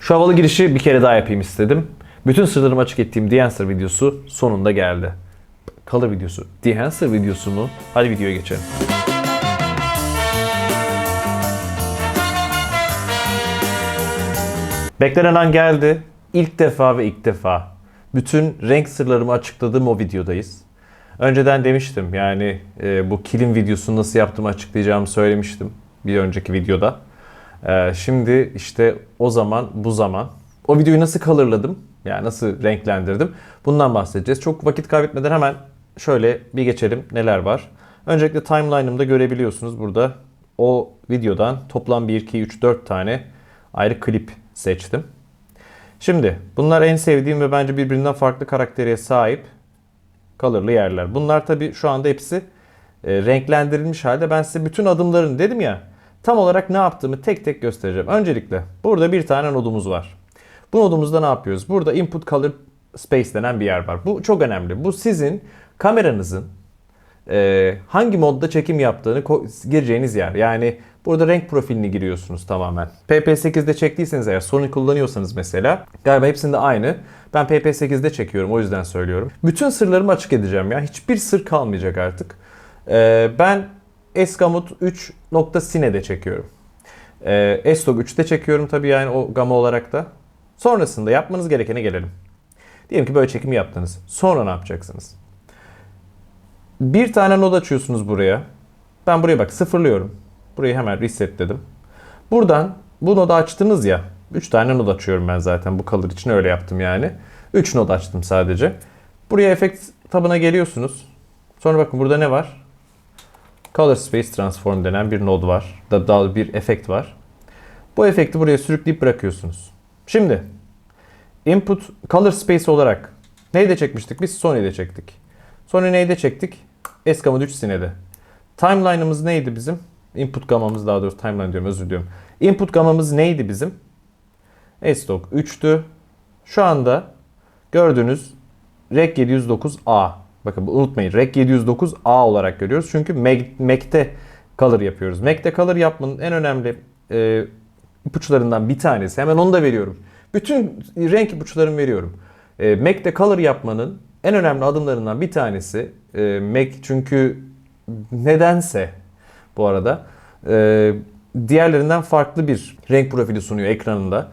Şu havalı girişi bir kere daha yapayım istedim. Bütün sırlarımı açık ettiğim The videosu sonunda geldi. Color videosu. The videosu mu? Hadi videoya geçelim. Beklenen an geldi. İlk defa ve ilk defa bütün renk sırlarımı açıkladığım o videodayız. Önceden demiştim yani e, bu kilim videosunu nasıl yaptığımı açıklayacağımı söylemiştim bir önceki videoda. E, şimdi işte o zaman bu zaman o videoyu nasıl colorladım yani nasıl renklendirdim bundan bahsedeceğiz. Çok vakit kaybetmeden hemen şöyle bir geçelim neler var. Öncelikle timeline'ımda görebiliyorsunuz burada o videodan toplam 1, 2, 3, 4 tane ayrı klip seçtim. Şimdi bunlar en sevdiğim ve bence birbirinden farklı karaktere sahip colorlı yerler. Bunlar tabi şu anda hepsi e, renklendirilmiş halde. Ben size bütün adımlarını dedim ya tam olarak ne yaptığımı tek tek göstereceğim. Öncelikle burada bir tane nodumuz var. Bu nodumuzda ne yapıyoruz? Burada input color space denen bir yer var. Bu çok önemli. Bu sizin kameranızın e, hangi modda çekim yaptığını gireceğiniz yer. Yani burada renk profilini giriyorsunuz tamamen. PP8'de çektiyseniz eğer Sony kullanıyorsanız mesela galiba hepsinde aynı. Ben PP8'de çekiyorum o yüzden söylüyorum. Bütün sırlarımı açık edeceğim ya. Hiçbir sır kalmayacak artık. E, ben Esgamut 3.Cine'de çekiyorum. E, S-Log 3'te çekiyorum tabii yani o gama olarak da. Sonrasında yapmanız gerekene gelelim. Diyelim ki böyle çekimi yaptınız. Sonra ne yapacaksınız? Bir tane node açıyorsunuz buraya. Ben buraya bak sıfırlıyorum. Burayı hemen resetledim. Buradan bu nodu açtınız ya. 3 tane node açıyorum ben zaten. Bu color için öyle yaptım yani. 3 node açtım sadece. Buraya efekt tabına geliyorsunuz. Sonra bakın burada ne var? Color Space Transform denen bir node var. Da, da bir efekt var. Bu efekti buraya sürükleyip bırakıyorsunuz. Şimdi input color space olarak neyde çekmiştik? Biz Sony'de çektik. Sony neyde çektik? Escamod 3 Cine'de. Timeline'ımız neydi bizim? Input gamamız daha doğrusu timeline diyorum özür diliyorum. Input gamamız neydi bizim? S-Log 3'tü. Şu anda gördüğünüz Rec 709A. Bakın unutmayın Rec 709A olarak görüyoruz. Çünkü Mac, Mac'te color yapıyoruz. Mac'te color yapmanın en önemli e, ipuçlarından bir tanesi. Hemen onu da veriyorum. Bütün renk ipuçlarımı veriyorum. E, Mac'te color yapmanın en önemli adımlarından bir tanesi e, Mac çünkü nedense bu arada e, diğerlerinden farklı bir renk profili sunuyor ekranında.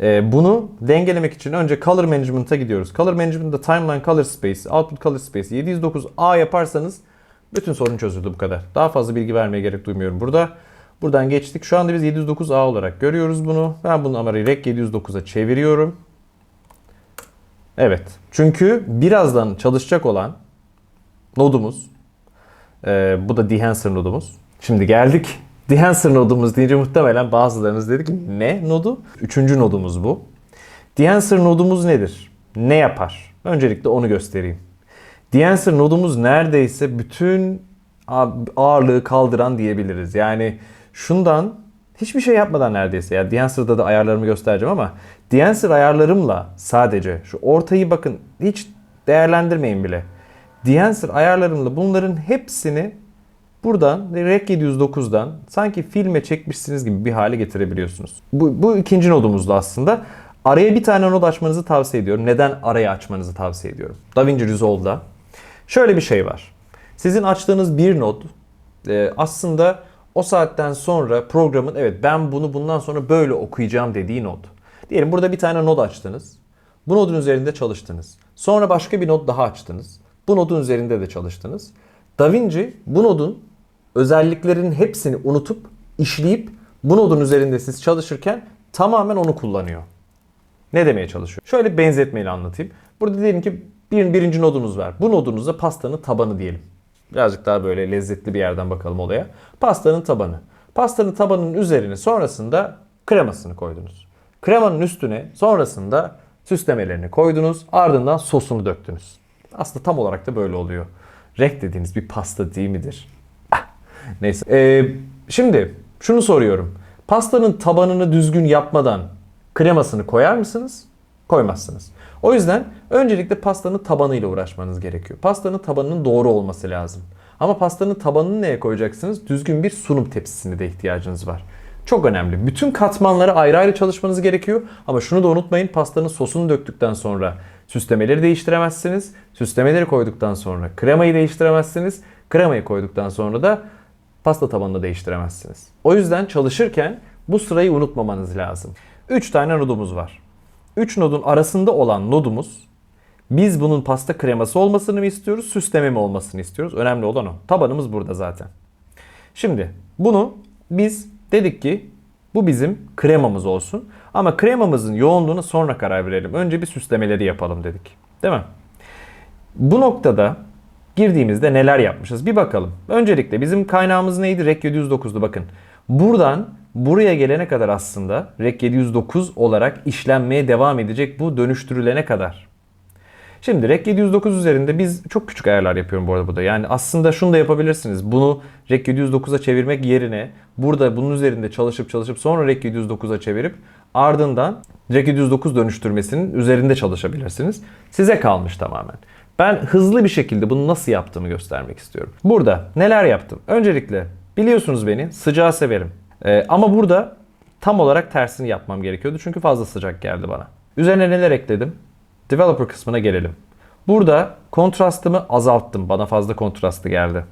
E, bunu dengelemek için önce Color Management'a gidiyoruz. Color Management'da Timeline Color Space, Output Color Space 709A yaparsanız bütün sorun çözüldü bu kadar. Daha fazla bilgi vermeye gerek duymuyorum burada. Buradan geçtik. Şu anda biz 709A olarak görüyoruz bunu. Ben bunu ama Rec 709'a çeviriyorum. Evet. Çünkü birazdan çalışacak olan nodumuz e, bu da Dehancer nodumuz. Şimdi geldik. Dehancer nodumuz deyince muhtemelen bazılarınız dedi ki ne nodu? Üçüncü nodumuz bu. Dehancer nodumuz nedir? Ne yapar? Öncelikle onu göstereyim. Dehancer nodumuz neredeyse bütün ağırlığı kaldıran diyebiliriz. Yani şundan hiçbir şey yapmadan neredeyse. Ya Dehancer'da da ayarlarımı göstereceğim ama Dehancer ayarlarımla sadece şu ortayı bakın hiç değerlendirmeyin bile. Dehancer ayarlarımla bunların hepsini buradan Rec 709'dan sanki filme çekmişsiniz gibi bir hale getirebiliyorsunuz. Bu, bu ikinci nodumuzdu aslında. Araya bir tane nod açmanızı tavsiye ediyorum. Neden araya açmanızı tavsiye ediyorum? DaVinci Resolve'da şöyle bir şey var. Sizin açtığınız bir nod e, aslında o saatten sonra programın evet ben bunu bundan sonra böyle okuyacağım dediği nod. Diyelim burada bir tane nod açtınız. Bu nodun üzerinde çalıştınız. Sonra başka bir nod daha açtınız. Bu nodun üzerinde de çalıştınız. DaVinci bu nodun özelliklerinin hepsini unutup işleyip bu nodun üzerinde siz çalışırken tamamen onu kullanıyor. Ne demeye çalışıyor? Şöyle benzetmeyle anlatayım. Burada diyelim ki bir, birinci nodunuz var. Bu nodunuzda pastanın tabanı diyelim. Birazcık daha böyle lezzetli bir yerden bakalım olaya. Pastanın tabanı. Pastanın tabanının üzerine sonrasında kremasını koydunuz. Kremanın üstüne sonrasında süslemelerini koydunuz. Ardından sosunu döktünüz. Aslında tam olarak da böyle oluyor. Renk dediğiniz bir pasta değil midir? Neyse. Ee, şimdi şunu soruyorum. Pastanın tabanını düzgün yapmadan kremasını koyar mısınız? Koymazsınız. O yüzden öncelikle pastanın tabanıyla uğraşmanız gerekiyor. Pastanın tabanının doğru olması lazım. Ama pastanın tabanını neye koyacaksınız? Düzgün bir sunum tepsisine de ihtiyacınız var. Çok önemli. Bütün katmanları ayrı ayrı çalışmanız gerekiyor. Ama şunu da unutmayın pastanın sosunu döktükten sonra süslemeleri değiştiremezsiniz. Süslemeleri koyduktan sonra kremayı değiştiremezsiniz. Kremayı koyduktan sonra da pasta tabanını değiştiremezsiniz. O yüzden çalışırken bu sırayı unutmamanız lazım. 3 tane nodumuz var. 3 nodun arasında olan nodumuz biz bunun pasta kreması olmasını mı istiyoruz, süsleme mi olmasını istiyoruz? Önemli olan o. Tabanımız burada zaten. Şimdi bunu biz dedik ki bu bizim kremamız olsun. Ama kremamızın yoğunluğuna sonra karar verelim. Önce bir süslemeleri yapalım dedik. Değil mi? Bu noktada girdiğimizde neler yapmışız bir bakalım. Öncelikle bizim kaynağımız neydi? REC 709'du bakın. Buradan buraya gelene kadar aslında REC 709 olarak işlenmeye devam edecek bu dönüştürülene kadar. Şimdi REC 709 üzerinde biz çok küçük ayarlar yapıyorum bu arada burada. Yani aslında şunu da yapabilirsiniz. Bunu REC 709'a çevirmek yerine burada bunun üzerinde çalışıp çalışıp sonra REC 709'a çevirip ardından REC 709 dönüştürmesinin üzerinde çalışabilirsiniz. Size kalmış tamamen. Ben hızlı bir şekilde bunu nasıl yaptığımı göstermek istiyorum. Burada neler yaptım? Öncelikle biliyorsunuz beni sıcağı severim. Ee, ama burada tam olarak tersini yapmam gerekiyordu çünkü fazla sıcak geldi bana. Üzerine neler ekledim? Developer kısmına gelelim. Burada kontrastımı azalttım. Bana fazla kontrastı geldi.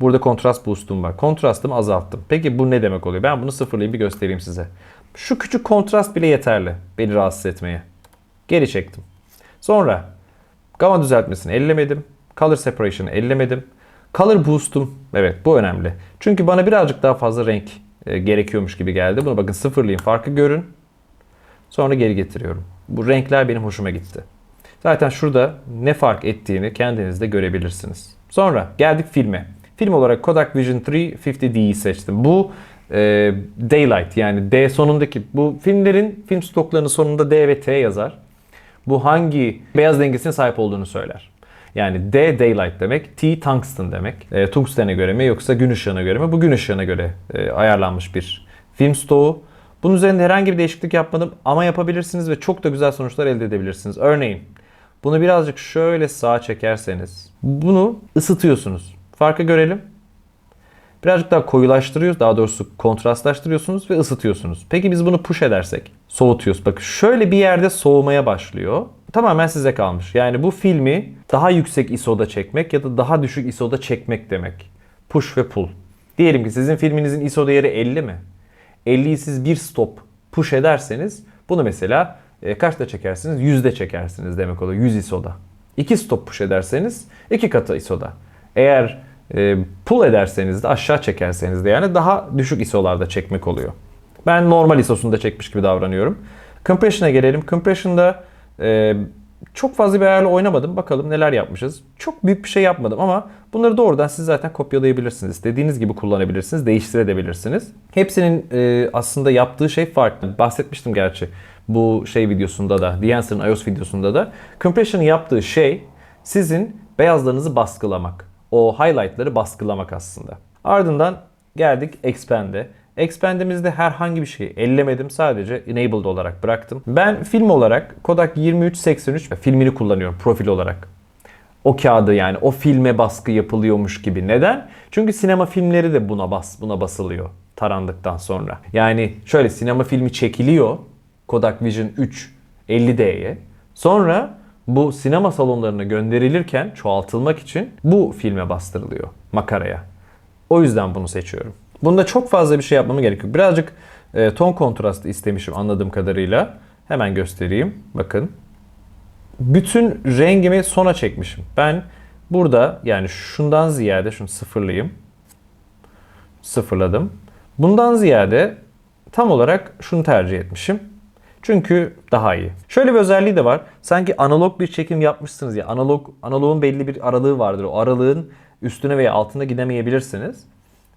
Burada kontrast boost'um var. Kontrastımı azalttım. Peki bu ne demek oluyor? Ben bunu sıfırlayayım bir göstereyim size. Şu küçük kontrast bile yeterli beni rahatsız etmeye. Geri çektim. Sonra gamma düzeltmesini ellemedim. Color separation'ı ellemedim. Color boost'um evet bu önemli. Çünkü bana birazcık daha fazla renk e, gerekiyormuş gibi geldi. Bunu bakın sıfırlayayım farkı görün. Sonra geri getiriyorum. Bu renkler benim hoşuma gitti. Zaten şurada ne fark ettiğini kendiniz de görebilirsiniz. Sonra geldik filme. Film olarak Kodak Vision 350D'yi seçtim. Bu e, Daylight yani D sonundaki bu filmlerin film stoklarının sonunda D ve T yazar. Bu hangi beyaz dengesine sahip olduğunu söyler. Yani D daylight demek, T tungsten demek. E, tungstene göre mi yoksa gün ışığına göre mi? Bu gün ışığına göre e, ayarlanmış bir film stoğu. Bunun üzerinde herhangi bir değişiklik yapmadım ama yapabilirsiniz ve çok da güzel sonuçlar elde edebilirsiniz. Örneğin bunu birazcık şöyle sağa çekerseniz bunu ısıtıyorsunuz. Farkı görelim. Birazcık daha koyulaştırıyoruz. Daha doğrusu kontrastlaştırıyorsunuz ve ısıtıyorsunuz. Peki biz bunu push edersek soğutuyoruz. Bakın şöyle bir yerde soğumaya başlıyor. Tamamen size kalmış. Yani bu filmi daha yüksek ISO'da çekmek ya da daha düşük ISO'da çekmek demek. Push ve pull. Diyelim ki sizin filminizin ISO değeri 50 mi? 50'yi siz bir stop push ederseniz bunu mesela e, kaçta çekersiniz? 100'de çekersiniz demek oluyor. 100 ISO'da. 2 stop push ederseniz 2 katı ISO'da. Eğer e, pull ederseniz de aşağı çekerseniz de yani daha düşük ISO'larda çekmek oluyor. Ben normal ISO'sunda çekmiş gibi davranıyorum. Compression'a gelelim. Compression'da e, çok fazla bir ayarla oynamadım. Bakalım neler yapmışız. Çok büyük bir şey yapmadım ama bunları doğrudan siz zaten kopyalayabilirsiniz. İstediğiniz gibi kullanabilirsiniz, değiştirebilirsiniz. Hepsinin e, aslında yaptığı şey farklı. Bahsetmiştim gerçi bu şey videosunda da, Diance'ın iOS videosunda da. Compression'ın yaptığı şey sizin beyazlarınızı baskılamak. O highlight'ları baskılamak aslında. Ardından geldik Expand'e. Expand'imizde herhangi bir şeyi ellemedim. Sadece enabled olarak bıraktım. Ben film olarak Kodak 2383 ve filmini kullanıyorum profil olarak. O kağıdı yani o filme baskı yapılıyormuş gibi. Neden? Çünkü sinema filmleri de buna bas buna basılıyor tarandıktan sonra. Yani şöyle sinema filmi çekiliyor Kodak Vision 3 50D'ye. Sonra bu sinema salonlarına gönderilirken çoğaltılmak için bu filme bastırılıyor makaraya. O yüzden bunu seçiyorum. Bunda çok fazla bir şey yapmama gerek yok. Birazcık e, ton kontrastı istemişim anladığım kadarıyla. Hemen göstereyim. Bakın. Bütün rengimi sona çekmişim. Ben burada yani şundan ziyade şunu sıfırlayayım. Sıfırladım. Bundan ziyade tam olarak şunu tercih etmişim. Çünkü daha iyi. Şöyle bir özelliği de var. Sanki analog bir çekim yapmışsınız ya. Analog analogun belli bir aralığı vardır. O aralığın üstüne veya altına gidemeyebilirsiniz.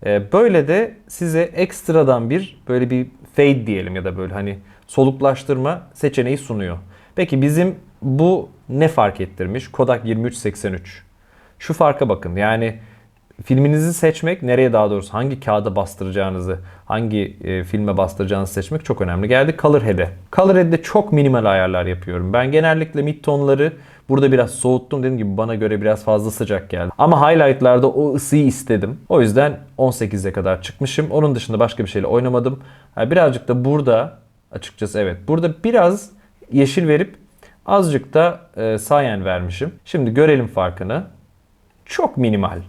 Ee, böyle de size ekstradan bir böyle bir fade diyelim ya da böyle hani soluklaştırma seçeneği sunuyor. Peki bizim bu ne fark ettirmiş? Kodak 2383. Şu farka bakın. Yani filminizi seçmek, nereye daha doğrusu hangi kağıda bastıracağınızı, hangi e, filme bastıracağınızı seçmek çok önemli. Geldik Color Head'e. Color Head'de çok minimal ayarlar yapıyorum. Ben genellikle mid tonları Burada biraz soğuttum dediğim gibi bana göre biraz fazla sıcak geldi. Ama highlightlarda o ısıyı istedim. O yüzden 18'e kadar çıkmışım. Onun dışında başka bir şeyle oynamadım. Birazcık da burada açıkçası evet. Burada biraz yeşil verip azıcık da e, cyan vermişim. Şimdi görelim farkını. Çok minimal.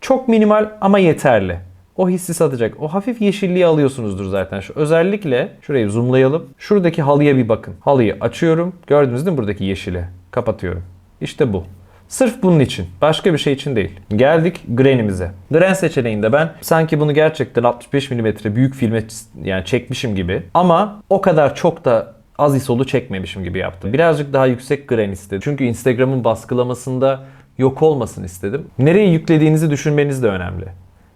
Çok minimal ama yeterli. O hissi satacak. O hafif yeşilliği alıyorsunuzdur zaten. Şu özellikle şurayı zoomlayalım. Şuradaki halıya bir bakın. Halıyı açıyorum. Gördünüz değil mi buradaki yeşili? Kapatıyorum. İşte bu. Sırf bunun için. Başka bir şey için değil. Geldik Granny'mize. Gren seçeneğinde ben sanki bunu gerçekten 65 mm büyük filme yani çekmişim gibi. Ama o kadar çok da az ISO'lu çekmemişim gibi yaptım. Birazcık daha yüksek Gren istedim. Çünkü Instagram'ın baskılamasında yok olmasın istedim. Nereye yüklediğinizi düşünmeniz de önemli.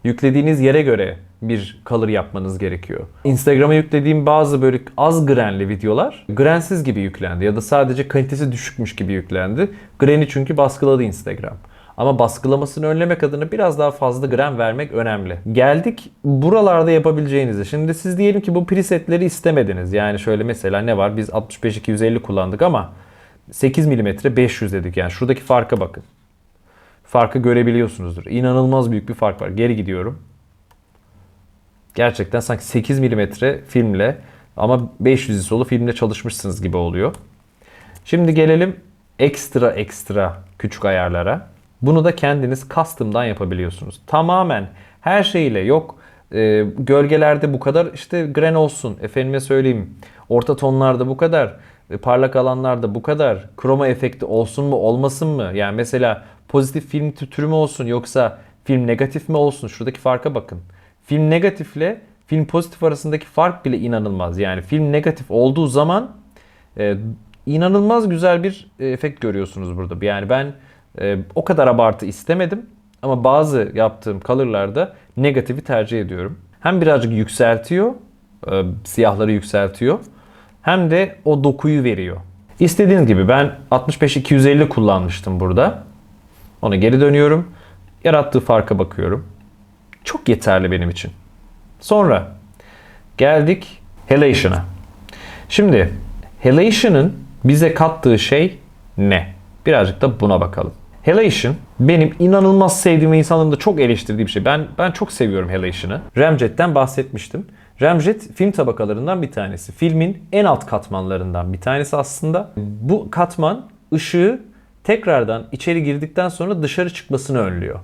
Yüklediğiniz yere göre bir color yapmanız gerekiyor. Instagram'a yüklediğim bazı böyle az grenli videolar grensiz gibi yüklendi ya da sadece kalitesi düşükmüş gibi yüklendi. Gren'i çünkü baskıladı Instagram. Ama baskılamasını önlemek adına biraz daha fazla gram vermek önemli. Geldik buralarda yapabileceğinize. Şimdi siz diyelim ki bu presetleri istemediniz. Yani şöyle mesela ne var? Biz 65-250 kullandık ama 8 mm 500 dedik. Yani şuradaki farka bakın. Farkı görebiliyorsunuzdur. İnanılmaz büyük bir fark var. Geri gidiyorum. Gerçekten sanki 8 mm filmle ama 500 ISO'lu filmle çalışmışsınız gibi oluyor. Şimdi gelelim ekstra ekstra küçük ayarlara. Bunu da kendiniz custom'dan yapabiliyorsunuz. Tamamen her şeyle yok e, gölgelerde bu kadar işte gren olsun. Efendime söyleyeyim orta tonlarda bu kadar. e, Parlak alanlarda bu kadar. Kroma efekti olsun mu olmasın mı? Yani mesela pozitif film türü mü olsun yoksa film negatif mi olsun? Şuradaki farka bakın. Film negatifle film pozitif arasındaki fark bile inanılmaz. Yani film negatif olduğu zaman e, inanılmaz güzel bir efekt görüyorsunuz burada. Yani ben e, o kadar abartı istemedim ama bazı yaptığım colorlarda negatifi tercih ediyorum. Hem birazcık yükseltiyor, e, siyahları yükseltiyor hem de o dokuyu veriyor. İstediğiniz gibi ben 65-250 kullanmıştım burada. Ona geri dönüyorum. Yarattığı farka bakıyorum. Çok yeterli benim için. Sonra geldik Halation'a. Şimdi Halation'ın bize kattığı şey ne? Birazcık da buna bakalım. Halation benim inanılmaz sevdiğim ve insanların da çok eleştirdiği bir şey. Ben ben çok seviyorum Halation'ı. Ramjet'ten bahsetmiştim. Ramjet film tabakalarından bir tanesi. Filmin en alt katmanlarından bir tanesi aslında. Bu katman ışığı tekrardan içeri girdikten sonra dışarı çıkmasını önlüyor.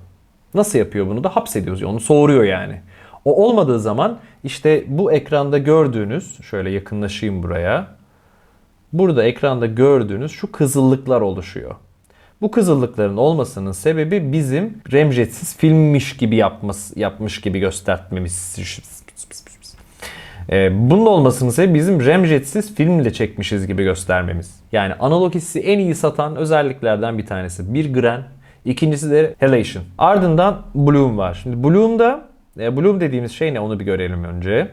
Nasıl yapıyor bunu da? Hapsediyoruz. Onu soğuruyor yani. O olmadığı zaman işte bu ekranda gördüğünüz, şöyle yakınlaşayım buraya. Burada ekranda gördüğünüz şu kızıllıklar oluşuyor. Bu kızıllıkların olmasının sebebi bizim remjetsiz filmmiş gibi yapması, yapmış gibi göstermemiz. Ee, bunun olmasının sebebi bizim remjetsiz filmle çekmişiz gibi göstermemiz. Yani analog hissi en iyi satan özelliklerden bir tanesi. Bir gren, ikincisi de halation. Ardından bloom var. Şimdi bloom'da, e, bloom dediğimiz şey ne onu bir görelim önce.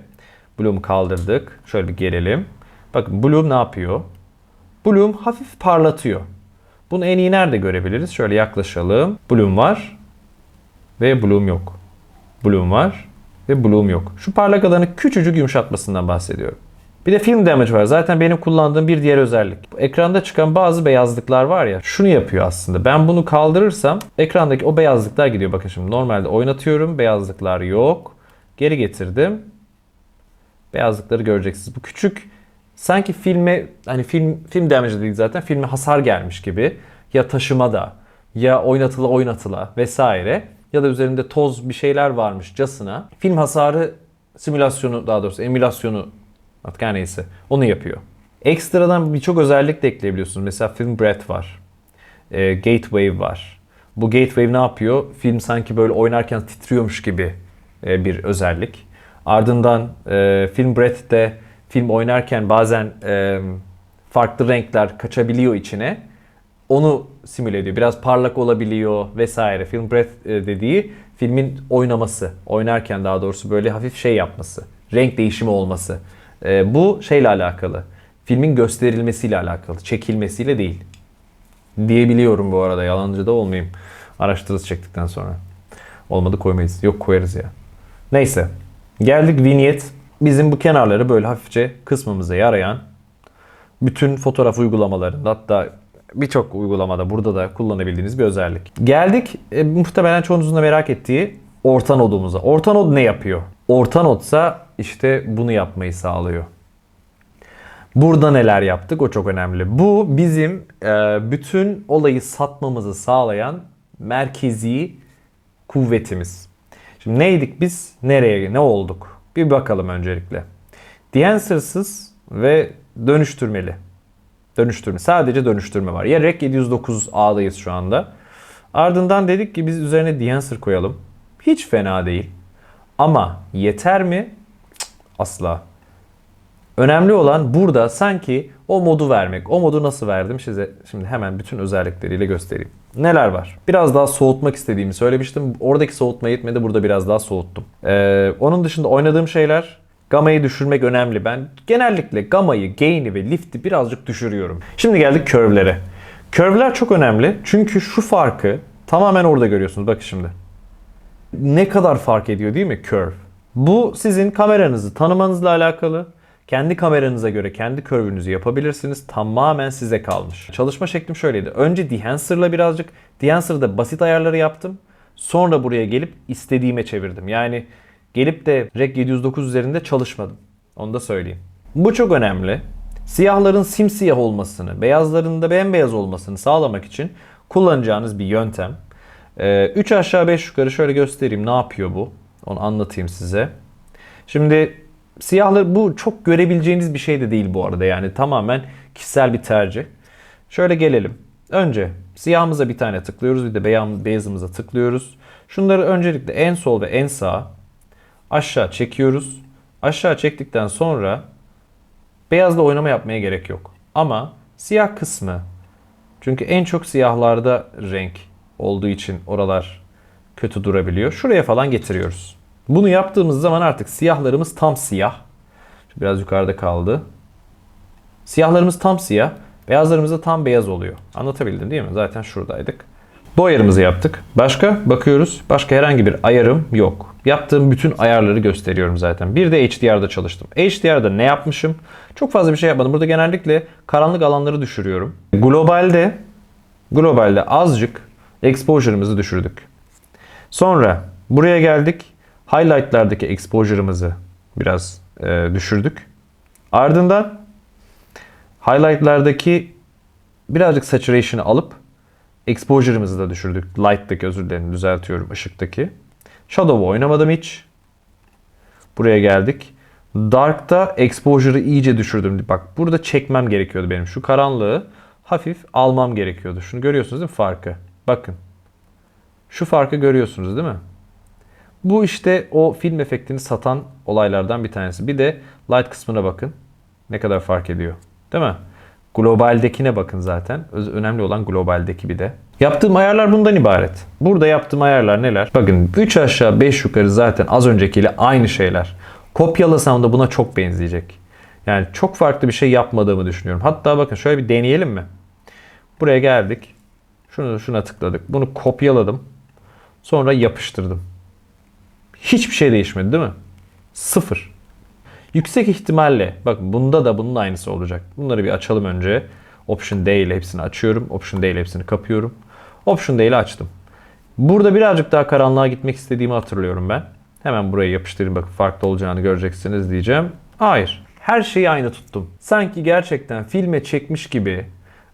Bloom'u kaldırdık. Şöyle bir gelelim. Bakın bloom ne yapıyor? Bloom hafif parlatıyor. Bunu en iyi nerede görebiliriz? Şöyle yaklaşalım. Bloom var ve bloom yok. Bloom var ve bloom yok. Şu parlak alanı küçücük yumuşatmasından bahsediyorum. Bir de film damage var. Zaten benim kullandığım bir diğer özellik. Ekranda çıkan bazı beyazlıklar var ya. Şunu yapıyor aslında. Ben bunu kaldırırsam ekrandaki o beyazlıklar gidiyor. Bakın şimdi normalde oynatıyorum. Beyazlıklar yok. Geri getirdim. Beyazlıkları göreceksiniz. Bu küçük sanki filme hani film film damage değil zaten filme hasar gelmiş gibi ya taşımada ya oynatıla oynatıla vesaire ya da üzerinde toz bir şeyler varmışcasına film hasarı simülasyonu daha doğrusu emülasyonu artık her neyse onu yapıyor. Ekstradan birçok özellik de ekleyebiliyorsunuz. Mesela film breath var. E, gatewave var. Bu gatewave ne yapıyor? Film sanki böyle oynarken titriyormuş gibi e, bir özellik. Ardından e, film breath de film oynarken bazen e, farklı renkler kaçabiliyor içine. Onu simüle ediyor. Biraz parlak olabiliyor vesaire. Film breath e, dediği filmin oynaması. Oynarken daha doğrusu böyle hafif şey yapması. Renk değişimi olması. E, bu şeyle alakalı. Filmin gösterilmesiyle alakalı. Çekilmesiyle değil. Diyebiliyorum bu arada. Yalancı da olmayayım. Araştırırız çektikten sonra. Olmadı koymayız. Yok koyarız ya. Neyse. Geldik vignette bizim bu kenarları böyle hafifçe kısmımıza yarayan bütün fotoğraf uygulamalarında hatta birçok uygulamada burada da kullanabildiğiniz bir özellik. Geldik e, muhtemelen çoğunuzun da merak ettiği orta nodumuza. Orta nod ne yapıyor? Orta nodsa işte bunu yapmayı sağlıyor. Burada neler yaptık o çok önemli. Bu bizim e, bütün olayı satmamızı sağlayan merkezi kuvvetimiz. Şimdi neydik biz? Nereye? Ne olduk? Bir bakalım öncelikle. Dancer'sız ve dönüştürmeli. Dönüştürme. Sadece dönüştürme var. Ya REC 709A'dayız şu anda. Ardından dedik ki biz üzerine Dancer koyalım. Hiç fena değil. Ama yeter mi? Asla. Önemli olan burada sanki o modu vermek. O modu nasıl verdim size şimdi hemen bütün özellikleriyle göstereyim. Neler var? Biraz daha soğutmak istediğimi söylemiştim. Oradaki soğutma yetmedi. Burada biraz daha soğuttum. Ee, onun dışında oynadığım şeyler gamayı düşürmek önemli. Ben genellikle gamayı, gain'i ve lift'i birazcık düşürüyorum. Şimdi geldik curve'lere. Curve'ler çok önemli. Çünkü şu farkı tamamen orada görüyorsunuz. Bakın şimdi. Ne kadar fark ediyor değil mi curve? Bu sizin kameranızı tanımanızla alakalı. Kendi kameranıza göre kendi curve'ünüzü yapabilirsiniz. Tamamen size kalmış. Çalışma şeklim şöyleydi. Önce Dehancer'la birazcık Dehancer'da basit ayarları yaptım. Sonra buraya gelip istediğime çevirdim. Yani gelip de Rec 709 üzerinde çalışmadım. Onu da söyleyeyim. Bu çok önemli. Siyahların simsiyah olmasını, beyazların da bembeyaz olmasını sağlamak için kullanacağınız bir yöntem. 3 aşağı 5 yukarı şöyle göstereyim ne yapıyor bu. Onu anlatayım size. Şimdi siyahlar bu çok görebileceğiniz bir şey de değil bu arada. Yani tamamen kişisel bir tercih. Şöyle gelelim. Önce siyahımıza bir tane tıklıyoruz. Bir de beyaz- beyazımıza tıklıyoruz. Şunları öncelikle en sol ve en sağ aşağı çekiyoruz. Aşağı çektikten sonra beyazla oynama yapmaya gerek yok. Ama siyah kısmı çünkü en çok siyahlarda renk olduğu için oralar kötü durabiliyor. Şuraya falan getiriyoruz. Bunu yaptığımız zaman artık siyahlarımız tam siyah. Biraz yukarıda kaldı. Siyahlarımız tam siyah, beyazlarımız da tam beyaz oluyor. Anlatabildim değil mi? Zaten şuradaydık. Bu ayarımızı yaptık. Başka bakıyoruz. Başka herhangi bir ayarım yok. Yaptığım bütün ayarları gösteriyorum zaten. Bir de HDR'da çalıştım. HDR'da ne yapmışım? Çok fazla bir şey yapmadım. Burada genellikle karanlık alanları düşürüyorum. Globalde globalde azıcık exposure'ımızı düşürdük. Sonra buraya geldik. Highlight'lardaki exposure'ımızı biraz e, düşürdük. Ardından highlight'lardaki birazcık saturation'ı alıp exposure'ımızı da düşürdük. Light'taki özür dilerim düzeltiyorum ışıktaki. Shadow'u oynamadım hiç. Buraya geldik. Dark'ta exposure'ı iyice düşürdüm. Bak burada çekmem gerekiyordu benim. Şu karanlığı hafif almam gerekiyordu. Şunu görüyorsunuz değil mi farkı? Bakın. Şu farkı görüyorsunuz değil mi? Bu işte o film efektini satan olaylardan bir tanesi. Bir de light kısmına bakın. Ne kadar fark ediyor. Değil mi? Globaldekine bakın zaten. Önemli olan globaldeki bir de. Yaptığım ayarlar bundan ibaret. Burada yaptığım ayarlar neler? Bakın 3 aşağı 5 yukarı zaten az öncekiyle aynı şeyler. Kopyalasam da buna çok benzeyecek. Yani çok farklı bir şey yapmadığımı düşünüyorum. Hatta bakın şöyle bir deneyelim mi? Buraya geldik. Şunu şuna tıkladık. Bunu kopyaladım. Sonra yapıştırdım. Hiçbir şey değişmedi değil mi? Sıfır. Yüksek ihtimalle bak bunda da bunun aynısı olacak. Bunları bir açalım önce. Option D ile hepsini açıyorum. Option D ile hepsini kapıyorum. Option D ile açtım. Burada birazcık daha karanlığa gitmek istediğimi hatırlıyorum ben. Hemen buraya yapıştırayım bakın farklı olacağını göreceksiniz diyeceğim. Hayır. Her şeyi aynı tuttum. Sanki gerçekten filme çekmiş gibi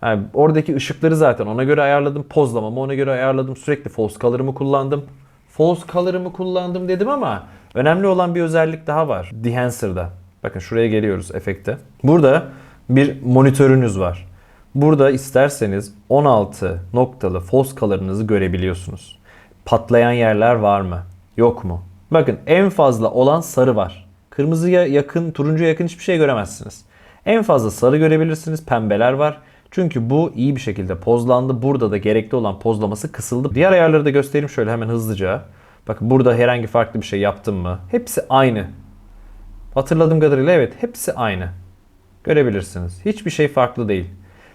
yani oradaki ışıkları zaten ona göre ayarladım. Pozlamamı ona göre ayarladım. Sürekli false color'ımı kullandım. False color'ımı kullandım dedim ama önemli olan bir özellik daha var. Dehancer'da. Bakın şuraya geliyoruz efekte. Burada bir monitörünüz var. Burada isterseniz 16 noktalı false color'ınızı görebiliyorsunuz. Patlayan yerler var mı? Yok mu? Bakın en fazla olan sarı var. Kırmızıya yakın, turuncuya yakın hiçbir şey göremezsiniz. En fazla sarı görebilirsiniz. Pembeler var. Çünkü bu iyi bir şekilde pozlandı. Burada da gerekli olan pozlaması kısıldı. Diğer ayarları da göstereyim şöyle hemen hızlıca. Bakın burada herhangi farklı bir şey yaptım mı? Hepsi aynı. Hatırladığım kadarıyla evet hepsi aynı. Görebilirsiniz. Hiçbir şey farklı değil.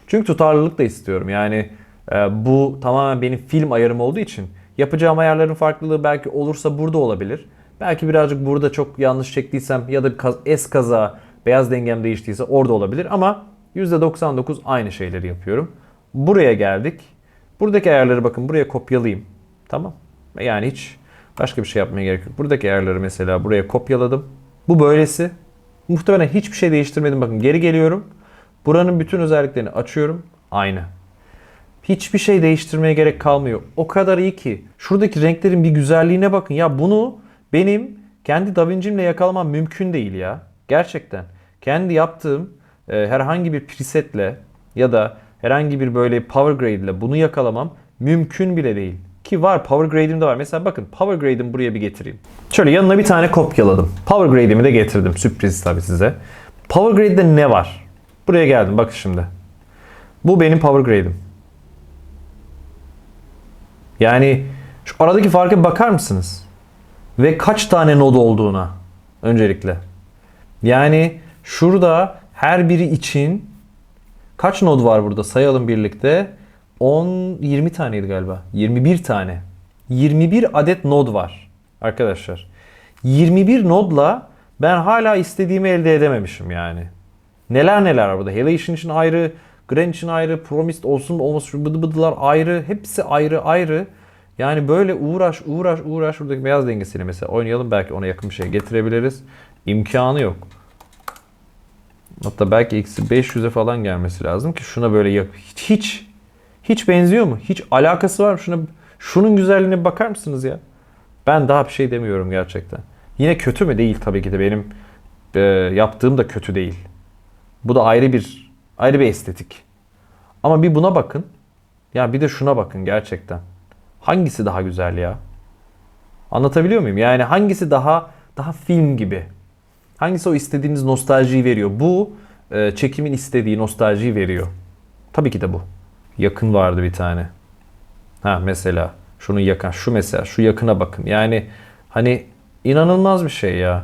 Çünkü tutarlılık da istiyorum. Yani e, bu tamamen benim film ayarım olduğu için yapacağım ayarların farklılığı belki olursa burada olabilir. Belki birazcık burada çok yanlış çektiysem ya da es kaza beyaz dengem değiştiyse orada olabilir ama %99 aynı şeyleri yapıyorum. buraya geldik. Buradaki ayarları bakın buraya kopyalayayım. Tamam. Yani hiç başka bir şey yapmaya gerek yok. Buradaki ayarları mesela buraya kopyaladım. Bu böylesi. Muhtemelen hiçbir şey değiştirmedim. Bakın geri geliyorum. Buranın bütün özelliklerini açıyorum. Aynı. Hiçbir şey değiştirmeye gerek kalmıyor. O kadar iyi ki. Şuradaki renklerin bir güzelliğine bakın. Ya bunu benim kendi DaVinci'mle yakalamam mümkün değil ya. Gerçekten. Kendi yaptığım e, herhangi bir presetle ya da herhangi bir böyle power grade ile bunu yakalamam mümkün bile değil. Ki var power grade'im de var. Mesela bakın power grade'imi buraya bir getireyim. Şöyle yanına bir tane kopyaladım. Power grade'imi de getirdim. Sürpriz tabii size. Power grade'de ne var? Buraya geldim bakın şimdi. Bu benim power grade'im. Yani şu aradaki farka bakar mısınız? Ve kaç tane node olduğuna öncelikle. Yani şurada her biri için kaç node var burada sayalım birlikte. 10 20 taneydi galiba. 21 tane. 21 adet node var arkadaşlar. 21 nodla ben hala istediğimi elde edememişim yani. Neler neler var burada. Halation için ayrı, Gren için ayrı, Promised olsun şu bıdı bıdılar ayrı. Hepsi ayrı ayrı. Yani böyle uğraş uğraş uğraş şuradaki beyaz dengesiyle mesela oynayalım belki ona yakın bir şey getirebiliriz. İmkanı yok. Hatta belki eksi 500'e falan gelmesi lazım ki şuna böyle yap. Hiç, hiç benziyor mu? Hiç alakası var mı? Şuna şunun güzelliğine bakar mısınız ya? Ben daha bir şey demiyorum gerçekten. Yine kötü mü? Değil tabii ki de benim e, yaptığım da kötü değil. Bu da ayrı bir ayrı bir estetik. Ama bir buna bakın. Ya bir de şuna bakın gerçekten. Hangisi daha güzel ya? Anlatabiliyor muyum? Yani hangisi daha daha film gibi? Hangisi o istediğiniz nostaljiyi veriyor? Bu e, çekimin istediği nostaljiyi veriyor. Tabii ki de bu. Yakın vardı bir tane. Ha mesela şunu yakın, şu mesela şu yakına bakın. Yani hani inanılmaz bir şey ya.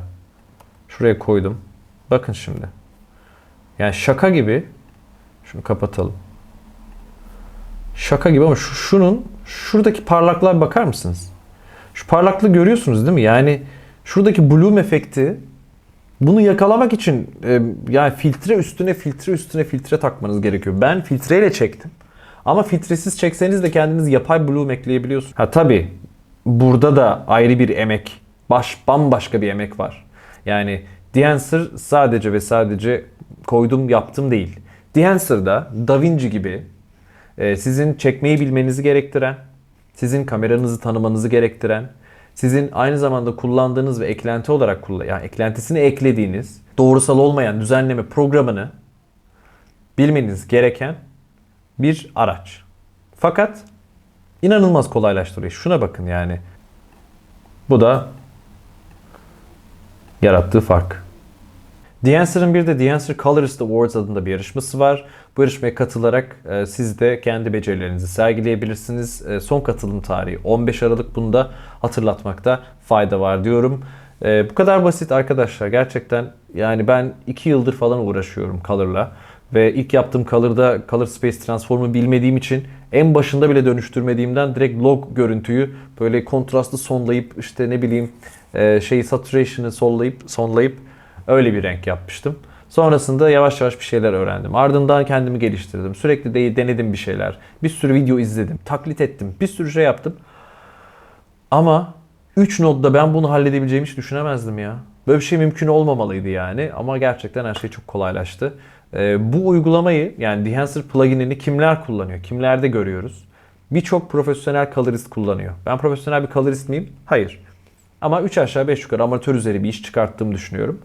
Şuraya koydum. Bakın şimdi. Yani şaka gibi. Şunu kapatalım. Şaka gibi ama şu, şunun şuradaki parlaklığa bakar mısınız? Şu parlaklığı görüyorsunuz değil mi? Yani şuradaki bloom efekti bunu yakalamak için e, yani filtre üstüne filtre üstüne filtre takmanız gerekiyor. Ben filtreyle çektim. Ama filtresiz çekseniz de kendiniz yapay bloom ekleyebiliyorsunuz. Ha tabi burada da ayrı bir emek, baş bambaşka bir emek var. Yani Dancer sadece ve sadece koydum yaptım değil. Dancer'da DaVinci gibi e, sizin çekmeyi bilmenizi gerektiren, sizin kameranızı tanımanızı gerektiren, sizin aynı zamanda kullandığınız ve eklenti olarak kullan yani eklentisini eklediğiniz doğrusal olmayan düzenleme programını bilmeniz gereken bir araç. Fakat inanılmaz kolaylaştırıyor. Şuna bakın yani. Bu da yarattığı fark. The Answer'ın bir de The Answer Colorist Awards adında bir yarışması var. Bu yarışmaya katılarak e, siz de kendi becerilerinizi sergileyebilirsiniz. E, son katılım tarihi 15 Aralık. Bunu da hatırlatmakta fayda var diyorum. E, bu kadar basit arkadaşlar. Gerçekten yani ben 2 yıldır falan uğraşıyorum Color'la. Ve ilk yaptığım Color'da Color Space Transform'u bilmediğim için en başında bile dönüştürmediğimden direkt log görüntüyü böyle kontrastlı sonlayıp işte ne bileyim şeyi saturation'ı sollayıp sonlayıp öyle bir renk yapmıştım. Sonrasında yavaş yavaş bir şeyler öğrendim. Ardından kendimi geliştirdim. Sürekli de denedim bir şeyler. Bir sürü video izledim. Taklit ettim. Bir sürü şey yaptım. Ama 3 nodda ben bunu halledebileceğimi hiç düşünemezdim ya. Böyle bir şey mümkün olmamalıydı yani. Ama gerçekten her şey çok kolaylaştı. Ee, bu uygulamayı yani Dehancer pluginini kimler kullanıyor? Kimlerde görüyoruz? Birçok profesyonel colorist kullanıyor. Ben profesyonel bir colorist miyim? Hayır. Ama 3 aşağı 5 yukarı amatör üzeri bir iş çıkarttığımı düşünüyorum.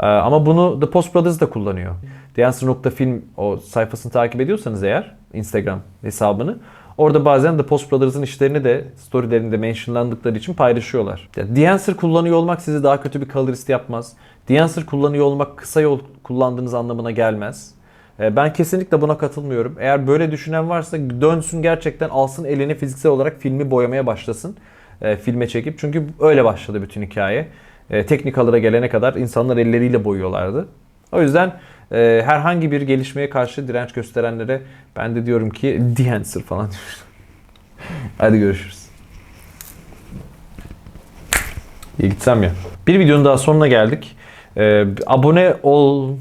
Ee, ama bunu The Post Brothers da kullanıyor. Dehancer.film o sayfasını takip ediyorsanız eğer Instagram hesabını Orada bazen The Post Brothers'ın işlerini de storylerinde mentionlandıkları için paylaşıyorlar. Dehancer kullanıyor olmak sizi daha kötü bir colorist yapmaz. Dehancer kullanıyor olmak kısa yol kullandığınız anlamına gelmez. Ee, ben kesinlikle buna katılmıyorum. Eğer böyle düşünen varsa dönsün gerçekten alsın elini fiziksel olarak filmi boyamaya başlasın. E, filme çekip. Çünkü öyle başladı bütün hikaye. E, teknikalara gelene kadar insanlar elleriyle boyuyorlardı. O yüzden e, herhangi bir gelişmeye karşı direnç gösterenlere ben de diyorum ki Dehancer falan Hadi görüşürüz. İyi gitsem ya. Bir videonun daha sonuna geldik. Ee, abone ol...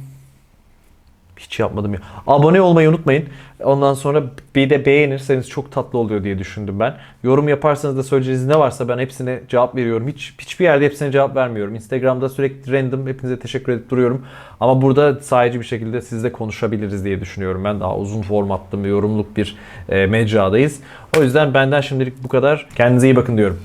Hiç Hiç yapmadım ya. Abone olmayı unutmayın. Ondan sonra bir de beğenirseniz çok tatlı oluyor diye düşündüm ben. Yorum yaparsanız da söyleyeceğiniz ne varsa ben hepsine cevap veriyorum. Hiç hiçbir yerde hepsine cevap vermiyorum. Instagram'da sürekli random hepinize teşekkür edip duruyorum. Ama burada sadece bir şekilde sizle konuşabiliriz diye düşünüyorum. Ben daha uzun formatlı bir yorumluk bir e, mecradayız. O yüzden benden şimdilik bu kadar. Kendinize iyi bakın diyorum.